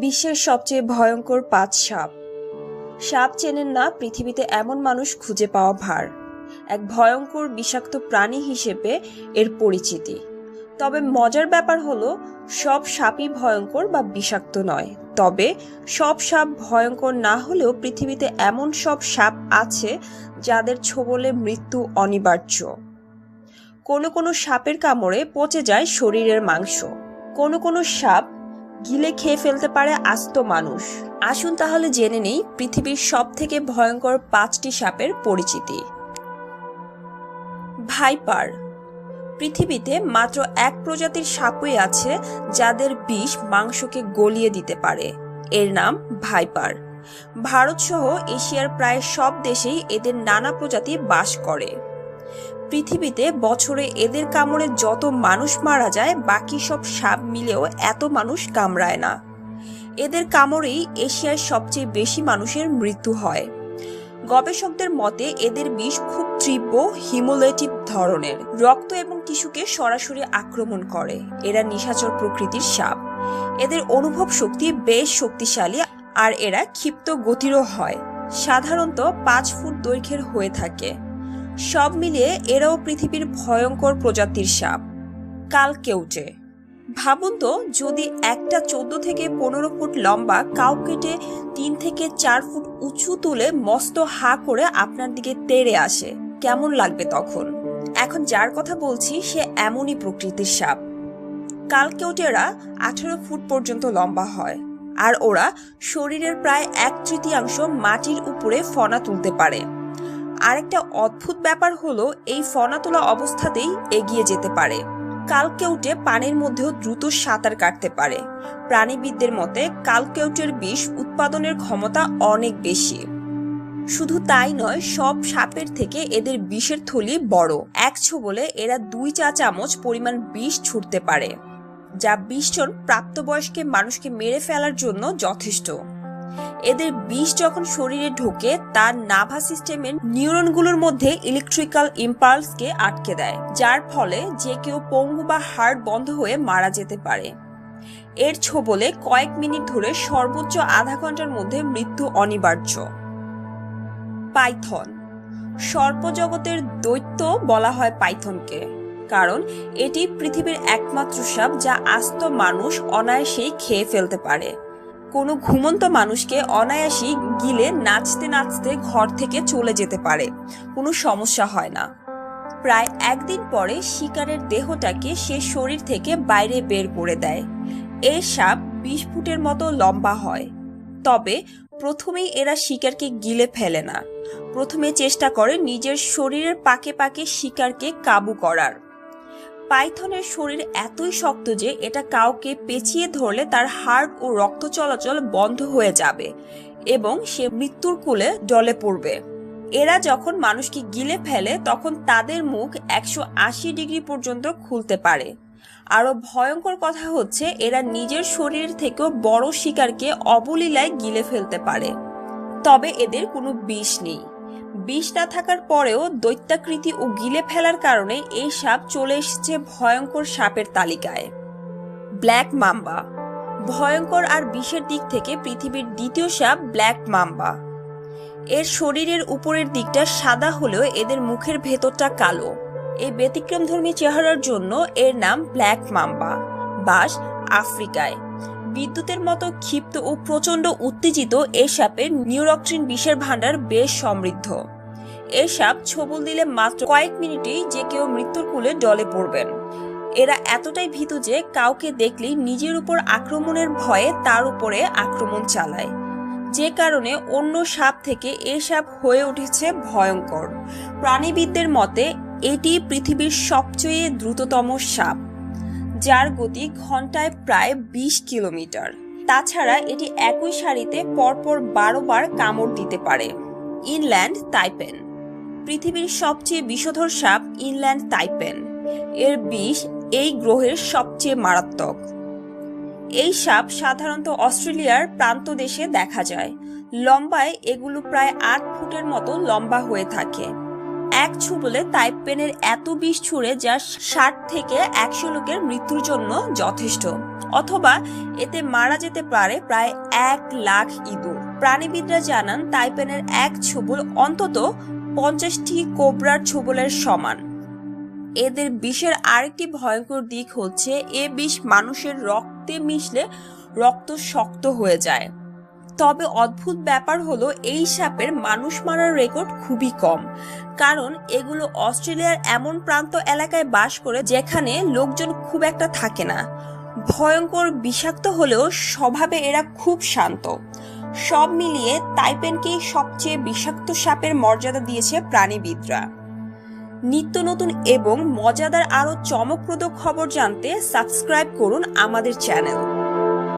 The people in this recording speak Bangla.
বিশ্বের সবচেয়ে ভয়ঙ্কর পাঁচ সাপ। সাপ চেনেন না পৃথিবীতে এমন মানুষ খুঁজে পাওয়া ভার। এক ভয়ঙ্কর বিষাক্ত প্রাণী হিসেবে এর পরিচিতি। তবে মজার ব্যাপার হলো, সব সাপই ভয়ঙ্কর বা বিষাক্ত নয়। তবে সব সাপ ভয়ঙ্কর না হলেও পৃথিবীতে এমন সব সাপ আছে যাদের ছোবলে মৃত্যু অনিবার্য। কোনো কোনো সাপের কামড়ে পচে যায় শরীরের মাংস। কোনো কোনো সাপ গিলে খেয়ে ফেলতে পারে আস্ত মানুষ। আসুন তাহলে জেনে নেই পৃথিবীর সব থেকে ভয়ঙ্কর পাঁচটি সাপের পরিচিতি। ভাইপার। পৃথিবীতে মাত্র এক প্রজাতির সাপই আছে যাদের বিষ মাংসকে গলিয়ে দিতে পারে। এর নাম ভাইপার। ভারতসহ এশিয়ার প্রায় সব দেশেই এদের নানা প্রজাতি বাস করে। পৃথিবীতে বছরে এদের কামড়ে যত মানুষ মারা যায়, বাকি সব সাপ মিলেও এত মানুষ কামড়ায় না। এদের কামড়েই এশিয়ার সবচেয়ে বেশি মানুষের মৃত্যু হয়। গবেষকদের মতে, এদের বিষ খুব তীব্র, হিমোলেটিভ ধরনের। রক্ত এবং টিস্যুকে সরাসরি আক্রমণ করে। এরা নিশাচর প্রকৃতির সাপ। এদের অনুভব শক্তি বেশ শক্তিশালী আর এরা ক্ষিপ্ত গতিরও হয়। সাধারণত পাঁচ ফুট দৈর্ঘ্যের হয়ে থাকে। সব মিলিয়ে এরাও পৃথিবীর ভয়ঙ্কর প্রজাতির সাপ। কাল কালকেউটে ভাবুন তো, যদি একটা চোদ্দ থেকে পনেরো ফুট লম্বা কাউ কেটে তিন থেকে চার ফুট উঁচু তুলে মস্ত হা করে আপনার দিকে তেড়ে আসে, কেমন লাগবে তখন? এখন যার কথা বলছি, সে এমনই প্রকৃতির সাপ। কালকেউটেরা আঠেরো ফুট পর্যন্ত লম্বা হয়, আর ওরা শরীরের প্রায় এক তৃতীয়াংশ মাটির উপরে ফনা তুলতে পারে। আরেকটা অদ্ভুত ব্যাপার হলো, এই ফনা তোলা অবস্থাতেই এগিয়ে যেতে পারে। কালকেউটে পানির মধ্যেও দ্রুত সাঁতার কাটতে পারে। প্রাণীবিদদের মতে, কালকেউটের বিষ উৎপাদনের ক্ষমতা অনেক বেশি। শুধু তাই নয়, সব সাপের থেকে এদের বিষের থলি বড়। এক বলে এরা দুই চা চামচ পরিমাণ বিষ ছুটতে পারে, যা বিশ জন প্রাপ্তবয়স্কে মানুষকে মেরে ফেলার জন্য যথেষ্ট। এদের বিষ যখন শরীরে ঢোকে, তার নাভা সিস্টেমের নিউরনগুলোর মধ্যে ইলেকট্রিক্যাল ইম্পালসকে আটকে দেয়, যার ফলে যে কেউ পঙ্গু বা হার্ট বন্ধ হয়ে মারা যেতে পারে। এর ছোবলে কয়েক মিনিট ধরে সর্বোচ্চ আধা ঘণ্টার মধ্যে মৃত্যু অনিবার্য। পাইথন। সর্পজগতের দৈত্য বলা হয় পাইথনকে, কারণ এটি পৃথিবীর একমাত্র সাপ যা আস্ত মানুষ অনায়াসেই খেয়ে ফেলতে পারে। কোনো ঘুমন্ত মানুষকে অনায়াসই গিলে নাচতে নাচতে ঘর থেকে চলে যেতে পারে। কোনো সমস্যা হয় না। প্রায় একদিন পরে শিকারের দেহটাকে সে শরীর থেকে বাইরে বের করে দেয়। এই সাপ বিশ ফুটের মতো লম্বা হয়। তবে প্রথমেই এরা শিকারকে গিলে ফেলে না। প্রথমে চেষ্টা করে নিজের শরীরের পাকে পাকে শিকারকে কাবু করার। পাইথনের শরীর এতই শক্ত যে এটা কাউকে পেঁচিয়ে ধরলে তার হার্ট ও রক্ত চলাচল বন্ধ হয়ে যাবে এবং সে মৃত্যুর কুলে ডলে পড়বে। এরা যখন মানুষকে গিলে ফেলে, তখন তাদের মুখ একশো আশি ডিগ্রি পর্যন্ত খুলতে পারে। আরও ভয়ঙ্কর কথা হচ্ছে, এরা নিজের শরীর থেকেও বড় শিকারকে অবলীলায় গিলে ফেলতে পারে। তবে এদের কোনো বিষ নেই। বিষ না থাকার পরেও দৈত্যাকৃতি ও গিলে ফেলার কারণে এই সাপ চলে এসেছে ভয়ঙ্কর সাপের তালিকায়। Black mamba. ভয়ঙ্কর আর বিষের দিক থেকে পৃথিবীর দ্বিতীয় সাপ ব্ল্যাক মাম্বা। এর শরীরের উপরের দিকটা সাদা হলেও এদের মুখের ভেতরটা কালো। এই ব্যতিক্রমধর্মী চেহারার জন্য এর নাম ব্ল্যাক মাম্বা। বাস আফ্রিকায়। বিদ্যুতের মতো ক্ষিপ্ত ও প্রচণ্ড উত্তেজিত এ সাপের নিউরক্ট্রিন বিষের ভাণ্ডার বেশ সমৃদ্ধ। এ সাপ ছবল দিলে মাত্র কয়েক মিনিটেই যে কেউ মৃত্যুর কুলে ডলে পড়বেন। এরা এতটাই ভীতু যে কাউকে দেখলেই নিজের উপর আক্রমণের ভয়ে তার উপরে আক্রমণ চালায়। যে কারণে অন্য সাপ থেকে এ সাপ হয়ে উঠেছে ভয়ঙ্কর। প্রাণীবিদদের মতে, এটি পৃথিবীর সবচেয়ে দ্রুততম সাপ। যার গতি ঘন্টায় প্রায় বিশ কিলোমিটার। তাছাড়া এটি একই সারিতে পরপর বারো বার কামড় দিতে পারে। Inland, taipan. পৃথিবীর সবচেয়ে বিষধর সাপ ইনল্যান্ড, তাইপেন। এর বিষ এই গ্রহের সবচেয়ে মারাত্মক। এই সাপ সাধারণত অস্ট্রেলিয়ার প্রান্ত দেশে দেখা যায়। লম্বায় এগুলো প্রায় আট ফুটের মতো লম্বা হয়ে থাকে। এক ছুবলে তাইপেনের এত বিষ ছুড়ে যা ষাট থেকে একশো লোকের মৃত্যুর জন্য যথেষ্ট। অথবা এতে মারা যেতে পারে প্রায় এক লাখ ইঁদুর। প্রাণীবিদরা জানান তাইপেনের এক ছুবল অন্তত পঞ্চাশটি কোবরার ছুবলের সমান। এদের বিষের আরেকটি ভয়ঙ্কর দিক হচ্ছে, এ বিষ মানুষের রক্তে মিশলে রক্ত শক্ত হয়ে যায়। তবে অদ্ভুত ব্যাপার হলো এই সাপের মানুষ মারার রেকর্ড খুবই কম। কারণ এগুলো অস্ট্রেলিয়ার এমন প্রান্ত এলাকায় বাস করে যেখানে লোকজন খুব একটা থাকে না। ভয়ঙ্কর বিষাক্ত হলেও স্বভাবে এরা খুব শান্ত। সব মিলিয়ে তাইপেনকেই সবচেয়ে বিষাক্ত সাপের মর্যাদা দিয়েছে প্রাণীবিদরা। নিত্য নতুন এবং মজাদার আরও চমকপ্রদ খবর জানতে সাবস্ক্রাইব করুন আমাদের চ্যানেল।